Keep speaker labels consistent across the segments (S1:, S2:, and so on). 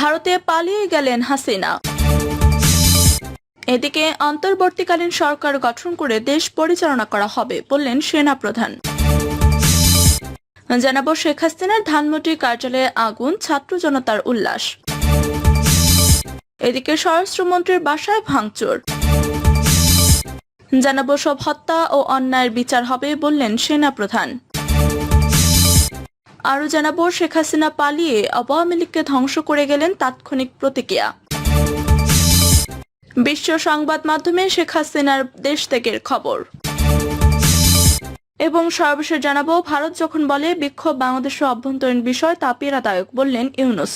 S1: ভারতে পালিয়ে গেলেন হাসিনা। এদিকে অন্তর্বর্তীকালীন সরকার গঠন করে দেশ পরিচালনা করা হবে বললেন সেনা প্রধান। জানাব শেখ হাসিনার ধানমন্ত্রী কার্যালয়ে আগুন, ছাত্র জনতার উল্লাস। এদিকে স্বরাষ্ট্রমন্ত্রীর বাসায় ভাঙচুর। জানাব সব হত্যা ও অন্যায়ের বিচার হবে বললেন সেনা প্রধান। আরও জানাব, শেখ হাসিনা পালিয়ে আওয়ামী লীগকে ধ্বংস করে গেলেন তাৎক্ষণিক প্রতিক্রিয়া। বিশ্ব সংবাদ মাধ্যমে শেখ হাসিনার দেশ ত্যাগের খবর। এবং সর্বশেষ জানাব, ভারত যখন বলে, বিক্ষোভ বাংলাদেশের অভ্যন্তরীণ বিষয় তা পীড়াদায়ক বললেন ইউনুস।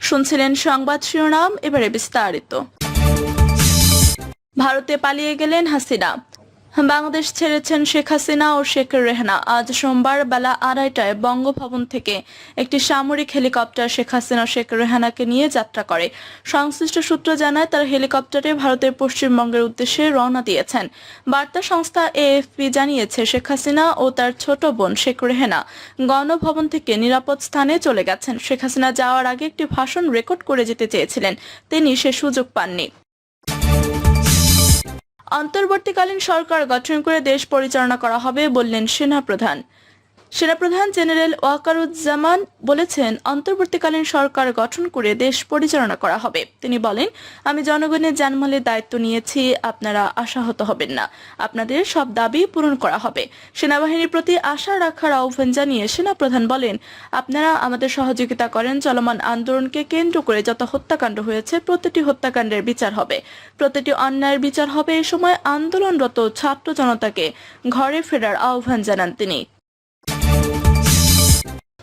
S1: শুনছিলেন সংবাদ শিরোনাম, এবারে বিস্তারিত। ভারতে পালিয়ে গেলেন হাসিনা। বাংলাদেশ ছেড়েছেন শেখ হাসিনা ও শেখ রেহনা। আজ সোমবার বেলা আড়াইটায় বঙ্গভবন থেকে একটি সামরিক হেলিকপ্টার শেখ হাসিনা শেখ রেহানাকে নিয়ে যাত্রা করে। সংশ্লিষ্ট সূত্র জানায়, তার হেলিকপ্টারে ভারতের পশ্চিমবঙ্গের উদ্দেশ্যে রওনা দিয়েছেন। বার্তা সংস্থা এএফপি জানিয়েছে, শেখ হাসিনা ও তার ছোট বোন শেখ রেহেনা গণভবন থেকে নিরাপদ স্থানে চলে গেছেন। শেখ হাসিনা যাওয়ার আগে একটি ভাষণ রেকর্ড করে যেতে চেয়েছিলেন। তিনি সে সুযোগ পাননি। অন্তর্বর্তীকালীন সরকার গঠন করে দেশ পরিচালনা করা হবে বললেন সেনা প্রধান সেনাপ্রধান জেনারেল ওয়াকারুজ্জামান বলেছেন, অন্তর্বর্তীকালীন সরকার গঠন করে দেশ পরিচালনা করা হবে। তিনি বলেন, আমি জনগণের জানমালের দায়িত্ব নিয়েছি, আপনারা আশাহত হবেন না। আপনাদের সব দাবি পূরণ করা হবে। সেনাবাহিনীর প্রতি আশা রাখার আহ্বান জানিয়ে সেনাপ্রধান বলেন, আপনারা আমাদের সহযোগিতা করেন, চলমান আন্দোলনকে কেন্দ্র করে যত হত্যাকাণ্ড হয়েছে, প্রতিটি হত্যাকাণ্ডের বিচার হবে। প্রতিটি অন্যায়ের বিচার হবে। এ সময় আন্দোলনরত ছাত্র জনতাকে ঘরে ফেরার আহ্বান জানান তিনি।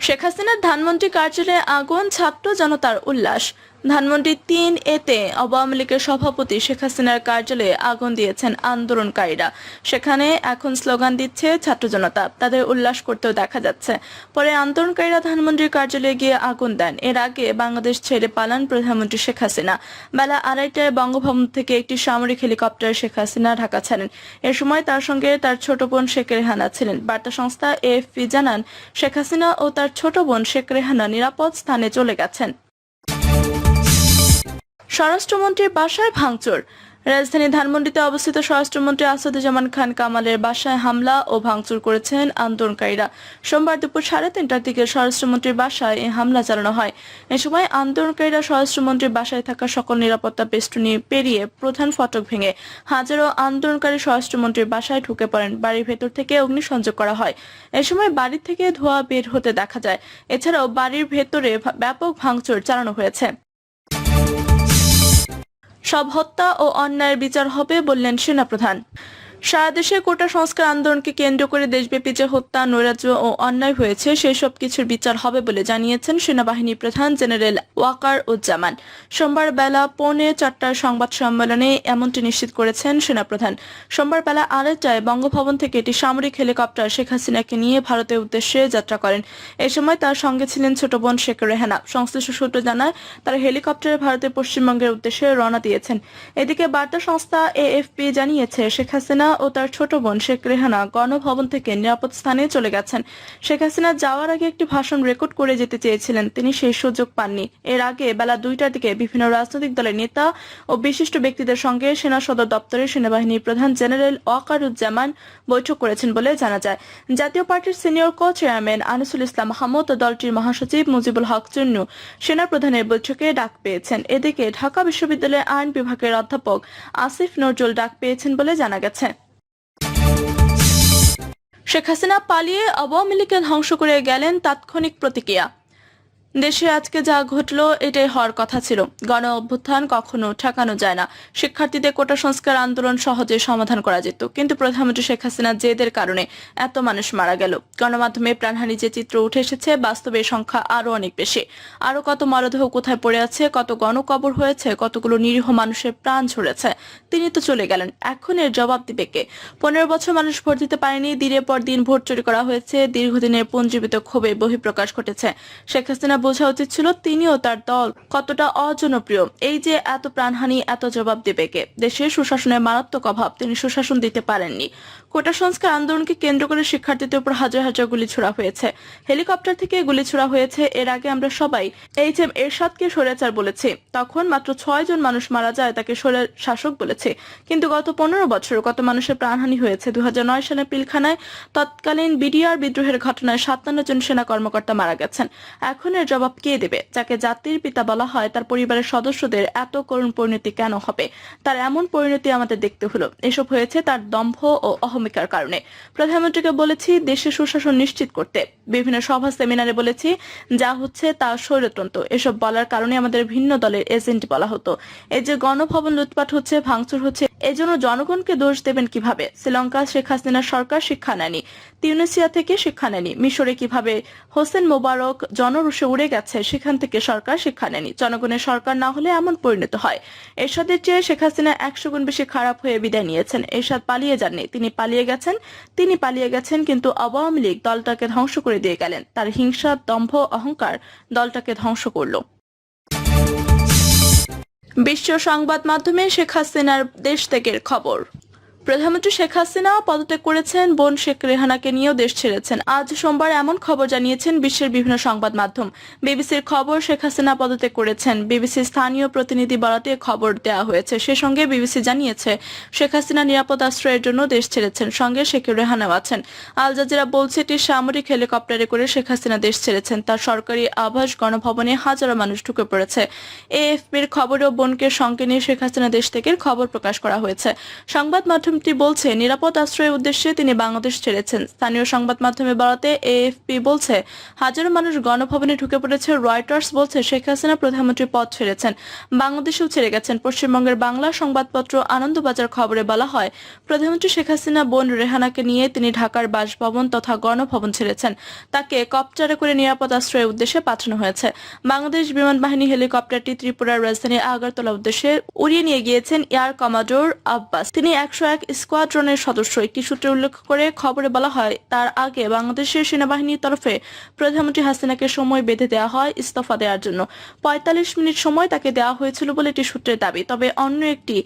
S1: শেখ হাসিনার ধানমন্ত্রী কার্যালয়ে আগুন ছাত্র জনতার উল্লাস। ধানমন্ত্রী তিন এতে আওয়ামী লীগের সভাপতি শেখ হাসিনার কার্যালয়ে আগুন দিয়েছেন আন্দোলনকারীরা। সেখানে এখন স্লোগান দিচ্ছে ছাত্র জনতা। তাদের উল্লাস করতেও দেখা যাচ্ছে। পরে আন্দোলনকারীরা ধানমন্ডির কার্যালয়ে গিয়ে আগুন দেন। এর আগে বাংলাদেশ ছেড়ে পালান প্রধানমন্ত্রী শেখ হাসিনা। বেলা আড়াইটায় বঙ্গভবন থেকে একটি সামরিক হেলিকপ্টার শেখ হাসিনা ঢাকা ছাড়েন। এ সময় তার সঙ্গে তার ছোট বোন শেখ রেহানা ছিলেন। বার্তা সংস্থা এএফপি জানান, শেখ হাসিনা ও তার ছোট বোন শেখ রেহানা নিরাপদ স্থানে চলে গেছেন। স্বরাষ্ট্রমন্ত্রীর বাসায় ভাঙচুর। রাজধানী ধানমন্ডিতে অবস্থিত স্বরাষ্ট্রমন্ত্রী আসাদুজ্জামান খান কামালের বাসায় হামলা ও ভাঙচুর করেছেন আন্দোলনকারীরা। সোমবার দুপুর সাড়ে তিনটার দিকে স্বরাষ্ট্রমন্ত্রীর বাসায় এই হামলা চালানো হয়। এ সময় আন্দোলনকারীরা স্বরাষ্ট্রমন্ত্রীর বাসায় থাকা সকল নিরাপত্তা বেষ্টনী পেরিয়ে প্রধান ফটক ভেঙে হাজারো আন্দোলনকারী স্বরাষ্ট্রমন্ত্রীর বাসায় ঢুকে পড়েন। বাড়ির ভেতর থেকে অগ্নিসংযোগ করা হয়। এ সময় বাড়ি থেকে ধোঁয়া বের হতে দেখা যায়। এছাড়াও বাড়ির ভেতরে ব্যাপক ভাঙচুর চালানো হয়েছে। সব হত্যা ও অন্যায়ের বিচার হবে বললেন সেনাপ্রধান। সারা দেশে কোটা সংস্কার আন্দোলনকে কেন্দ্র করে দেশব্যাপী যে হত্যা, নৈরাজ্য ও অন্যায় হয়েছে সেই সব কিছুর বিচার হবে বলে জানিয়েছেন সেনাবাহিনী প্রধান জেনারেল ওয়াকার উজ্জামান। সোমবার বেলা পৌনে চারটার সংবাদ সম্মেলনে এমনটি নিশ্চিত করেছেন সেনাপ্রধান। সোমবার বেলা আড়াইটায় বঙ্গভবন থেকে একটি সামরিক হেলিকপ্টার শেখ হাসিনাকে নিয়ে ভারতের উদ্দেশ্যে যাত্রা করেন। এ সময় তার সঙ্গে ছিলেন ছোট বোন শেখ রেহানা। সংশ্লিষ্ট সূত্র জানায়, তারা হেলিকপ্টারে ভারতের পশ্চিমবঙ্গের উদ্দেশ্যে রওনা দিয়েছেন। এদিকে বার্তা সংস্থা এএফপি জানিয়েছে, শেখ হাসিনা ও তার ছোট বোন শেখ রেহানা গণভবন থেকে নিরাপদ স্থানে চলে গেছেন। শেখ হাসিনা যাওয়ার আগে একটি ভাষণ রেকর্ড করে যেতে চেয়েছিলেন। তিনি সেই সুযোগ পাননি। এর আগে বেলা দুইটার দিকে বিভিন্ন রাজনৈতিক দলের নেতা ও বিশিষ্ট ব্যক্তিদের সঙ্গে সেনা সদর দপ্তরের সেনাবাহিনীর প্রধান জেনারেল ওয়াকারুজ্জামান বৈঠক করেছেন বলে জানা যায়। জাতীয় পার্টির senior co chairman Anisul Islam Mahmud ও দলটির মহাসচিব মুজিবুল হক চুন্নু সেনা প্রধানের বৈঠকে ডাক পেয়েছেন। এদিকে ঢাকা বিশ্ববিদ্যালয়ের আইন বিভাগের অধ্যাপক আসিফ নজরুল ডাক পেয়েছেন বলে জানা গেছে। শেখ হাসিনা পালিয়ে আওয়ামী লীগকে ধ্বংস করে গেলেন তাৎক্ষণিক প্রতিক্রিয়া। দেশে আজকে যা ঘটলো, এটাই হওয়ার কথা ছিল। গণ অভ্যুত্থান কখনো ঠেকানো যায় না। শিক্ষার্থীদের কোটা সংস্কার আন্দোলন সহজে সমাধান করা যেত। কিন্তু প্রধানমন্ত্রী শেখ হাসিনা জেদের কারণে এত মানুষ মারা গেল। গণমাধ্যমে প্রাণহানি যে চিত্র উঠে এসেছে, বাস্তবে সংখ্যা আরও অনেক বেশি। আরও কত মরদেহ কোথায় পড়ে আছে, কত গণকবর হয়েছে, কতগুলো নিরীহ মানুষের প্রাণ ঝরেছে, তিনি তো চলে গেলেন। এখন এর জবাব দিবে কে? পনেরো বছর মানুষ ভোট দিতে পারেনি, দিনের পর দিন ভোট চুরি করা হয়েছে, দীর্ঘদিনের পুঞ্জীবিত ক্ষোভে বহিঃপ্রকাশ ঘটেছে। শেখ হাসিনা বোঝা উচিত ছিল তিনিও তার দল। কতটা অজনপ্রিয়? এই যে এত প্রাণহানি, এত জবাব দেবে কে? দেশের সুশাসনের মারাত্মক অভাব, তিনি সুশাসন দিতে পারেননি। কোটা সংস্কার আন্দোলনকে কেন্দ্র করে শিক্ষার্থীদের উপর হাজার হাজার গুলি ছোড়া হয়েছে। হেলিকপ্টার থেকে গুলি ছোড়া হয়েছে, এর আগে আমরা সবাই এইচ এম এরশাদকে স্বৈরাচার বলেছি। তখন মাত্র ছয় জন মানুষ মারা যায়, তাকে স্বৈরার শাসক বলেছে। কিন্তু গত পনেরো বছর কত মানুষের প্রাণহানি হয়েছে? দু সালে পিলখানায় তৎকালীন বিডিআর বিদ্রোহের ঘটনায় সাতান্ন জন সেনা কর্মকর্তা মারা গেছেন। এখন এর জবাব কে দেবে? যাকে জাতির পিতা বলা হয়, তার পরিবারের সদস্যদের এত করুণ পরিণতি কেন হবে? তার এমন পরিণতি আমাদের দেখতে হলো। এসব হয়েছে তার দম্ভ ও অহমিকার কারণে। প্রধানমন্ত্রীকে বলেছি, দেশে সুশাসন নিশ্চিত করতে। বিভিন্ন সভা, সেমিনারে বলেছি, যা হচ্ছে তা স্বৈরতন্ত্র। এসব বলার কারণে আমাদের ভিন্ন দলের এজেন্ট বলা হতো। এই যে গণভবন লুটপাট হচ্ছে, ভাঙচুর হচ্ছে এজন্য জনগণকে দোষ দেবেন কীভাবে? শ্রীলঙ্কা, শেখ হাসিনার সরকার শিক্ষা নেয়নি। তিউনেসিয়া থেকে শিক্ষা নেয়নি। মিশরে কীভাবে হোসেন মোবারক জনরুষে উড়ে গেছে, সেখান থেকে সরকার শিক্ষা নেয়নি। জনগণের সরকার না হলে এমন পরিণত হয়। এরশাদের চেয়ে শেখ হাসিনা একশো গুণ বেশি খারাপ হয়ে বিদায় নিয়েছেন। এরশাদ পালিয়ে যাননি। তিনি পালিয়ে গেছেন, তিনি পালিয়ে গেছেন কিন্তু আওয়ামী লীগ দলটাকে ধ্বংস করে দিয়ে গেলেন। তার হিংসা, দম্ভ, অহংকার দলটাকে ধ্বংস করল। বিশ্ব সংবাদ মাধ্যমে শেখ হাসিনার দেশ থেকে খবর। প্রধানমন্ত্রী শেখ হাসিনা পদত্যাগ করেছেন, বোন শেখ রেহানাকে নিয়েও দেশ ছেড়েছেন। আজ সোমবার এমন খবর জানিয়েছেন বিশ্বের বিভিন্ন সংবাদ মাধ্যম। বিবিসির খবর, শেখ হাসিনা পদত্যাগ করেছেন। বিবিসির স্থানীয় প্রতিনিধি বরাতে খবর দেওয়া হয়েছে। সে সঙ্গে বিবিসি জানিয়েছে, শেখ হাসিনা নিরাপদ আশ্রয়ের জন্য দেশ ছেড়েছেন, সঙ্গে শেখ রেহানাও আছেন। আল জাজিরা বলছে, এটি সামরিক হেলিকপ্টারে করে শেখ হাসিনা দেশ ছেড়েছেন। তার সরকারি আবাস গণভবনে হাজারো মানুষ ঢুকে পড়েছে। এএফপির খবরেও বোনকে সঙ্গে নিয়ে শেখ হাসিনা দেশ থেকে খবর প্রকাশ করা হয়েছে। সংবাদ মাধ্যমটি বলছে, নিরাপদ আশ্রয়ের উদ্দেশ্যে তিনি বাংলাদেশ ছেড়েছেন। স্থানীয় সংবাদ মাধ্যমে বলাতে এএফপি বলছে, হাজারো মানুষ গণভবনে ঢুকে পড়েছে। রয়টার্স বলছে, শেখ হাসিনা প্রধানমন্ত্রী পদ ছেড়েছেন। বাংলাদেশেও ছেড়ে গেছেন। পশ্চিমবঙ্গের বাংলা সংবাদপত্র আনন্দবাজার খবরে বলা হয়, প্রধানমন্ত্রী শেখ হাসিনা বোন রেহানাকে নিয়ে তিনি ঢাকার বাসভবন তথা গণভবন ছেড়েছেন। তাকে কপ্টারে করে নিরাপদ আশ্রয়ের উদ্দেশ্যে পাঠানো হয়েছে। বাংলাদেশ বিমান বাহিনী হেলিকপ্টারটি ত্রিপুরার রাজধানী আগরতলা উদ্দেশ্যে উড়িয়ে নিয়ে গিয়েছেন এয়ার কমাডোর আব্বাস। তিনি একশো এক স্কোয়াড্রনের সদস্য একটি সূত্রে উল্লেখ করে খবরে বলা হয়, তার আগে বাংলাদেশের সেনাবাহিনীর তরফে প্রধানমন্ত্রী হাসিনাকে সময় বেঁধে দেওয়া হয় ইস্তফা দেওয়ার জন্য। পঁয়তাল্লিশ মিনিট সময় তাকে দেওয়া হয়েছিল বলে এটি সূত্রের দাবি। তবে অন্য একটি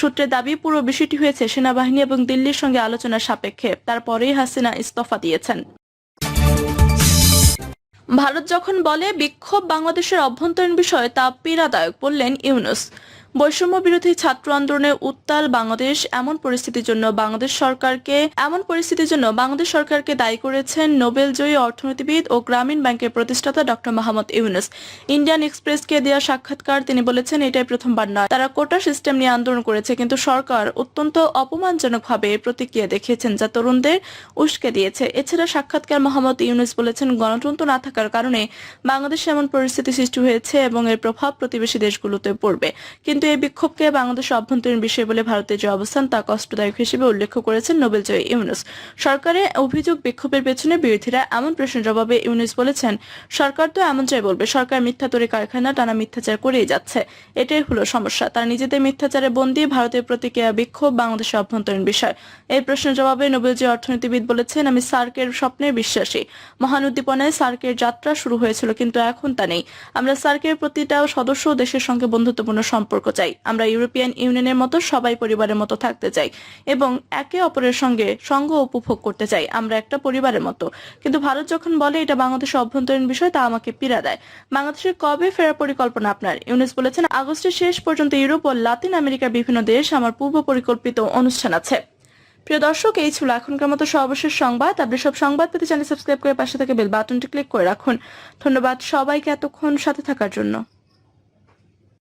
S1: সূত্রের দাবি, পুরো বিষয়টি হয়েছে সেনাবাহিনী এবং দিল্লির সঙ্গে আলোচনার সাপেক্ষে। তারপরেই হাসিনা ইস্তফা দিয়েছেন। ভারত যখন বলে, বিক্ষোভ বাংলাদেশের অভ্যন্তরীণ বিষয় তা পীড়াদায়ক বললেন ইউনুস। বৈষম্য বিরোধী ছাত্র আন্দোলনের উত্তাল বাংলাদেশ, এমন পরিস্থিতির জন্য বাংলাদেশ সরকারকে, এমন পরিস্থিতির জন্য বাংলাদেশ সরকারকে দায়ী করেছেন নোবেল জয়ী অর্থনীতিবিদ ও গ্রামীণ ব্যাংকের প্রতিষ্ঠাতা ডক্টর মোহাম্মদ ইউনুস। ইন্ডিয়ান এক্সপ্রেসকে দেওয়া সাক্ষাৎকার, তিনি বলেছেন, এটাই প্রথমবার নয়। তারা কোটা সিস্টেম নিয়ে আন্দোলন করেছে, কিন্তু সরকার অত্যন্ত অপমানজনকভাবে প্রতিক্রিয়া দেখিয়েছেন যা তরুণদের উস্কে দিয়েছে। এছাড়া সাক্ষাৎকার মোহাম্মদ ইউনুস বলেছেন, গণতন্ত্র না থাকার কারণে বাংলাদেশে এমন পরিস্থিতি সৃষ্টি হয়েছে এবং এর প্রভাব প্রতিবেশী দেশগুলোতে পড়বে। কিন্তু এই বিক্ষোভকে বাংলাদেশের অভ্যন্তরীণ বিষয় বলে ভারতের যে অবস্থান তা কষ্টদায়ক হিসেবে উল্লেখ করেছেন নোবেল জয়ী ইউনুস। সরকারের অভিযোগ বিক্ষোভের পেছনে বিরোধীরা এমন প্রশ্নের জবাবে ইউনুস বলেছেন, সরকার তো এমন চাই বলবে, সরকার মিথ্যা তৈরি কারখানা, টানা মিথ্যাচার করেই যাচ্ছে। এটাই হলো সমস্যা। তারা নিজেদের মিথ্যাচারে বন্দী, ভারতের প্রতিক্রিয়া বিক্ষোভ, বাংলাদেশের অভ্যন্তরীণ বিষয়। এই প্রশ্নের জবাবে নোবেল জয়ী অর্থনীতিবিদ বলেছেন, আমি সার্কের স্বপ্নে বিশ্বাসী। মহান উদ্দীপনায় সার্কের যাত্রা শুরু হয়েছিল, কিন্তু এখন তা নেই। আমরা সার্কের প্রতিটা সদস্য দেশের সঙ্গে বন্ধুত্বপূর্ণ সম্পর্ক চাই। আমরা ইউরোপিয়ান ইউনিয়নের মতো সবাই পরিবারের মতো থাকতে চাই এবং একে অপরের সঙ্গে সঙ্গ উপভোগ করতে চাই। আমরা একটা পরিবারের মতো। কিন্তু ভারত যখন বলে এটা বাংলাদেশের অভ্যন্তরীণ বিষয়, তা আমাকে পীড়া দেয়। বাংলাদেশের কবে ফেরার পরিকল্পনা আপনার? ইউনেস বলেছেন, আগস্টের শেষ পর্যন্ত ইউরোপ ও লাতিন আমেরিকার বিভিন্ন দেশ আমার পূর্ব পরিকল্পিত অনুষ্ঠান আছে। প্রিয় দর্শক, এই ছিল এখনকার মতো সর্বশেষ সংবাদ। আপনি সব সংবাদ পেতে চ্যানেল সাবস্ক্রাইব করে পাশে থেকে বেল বাটনটি ক্লিক করে রাখুন। ধন্যবাদ সবাইকে এতক্ষণ সাথে থাকার জন্য।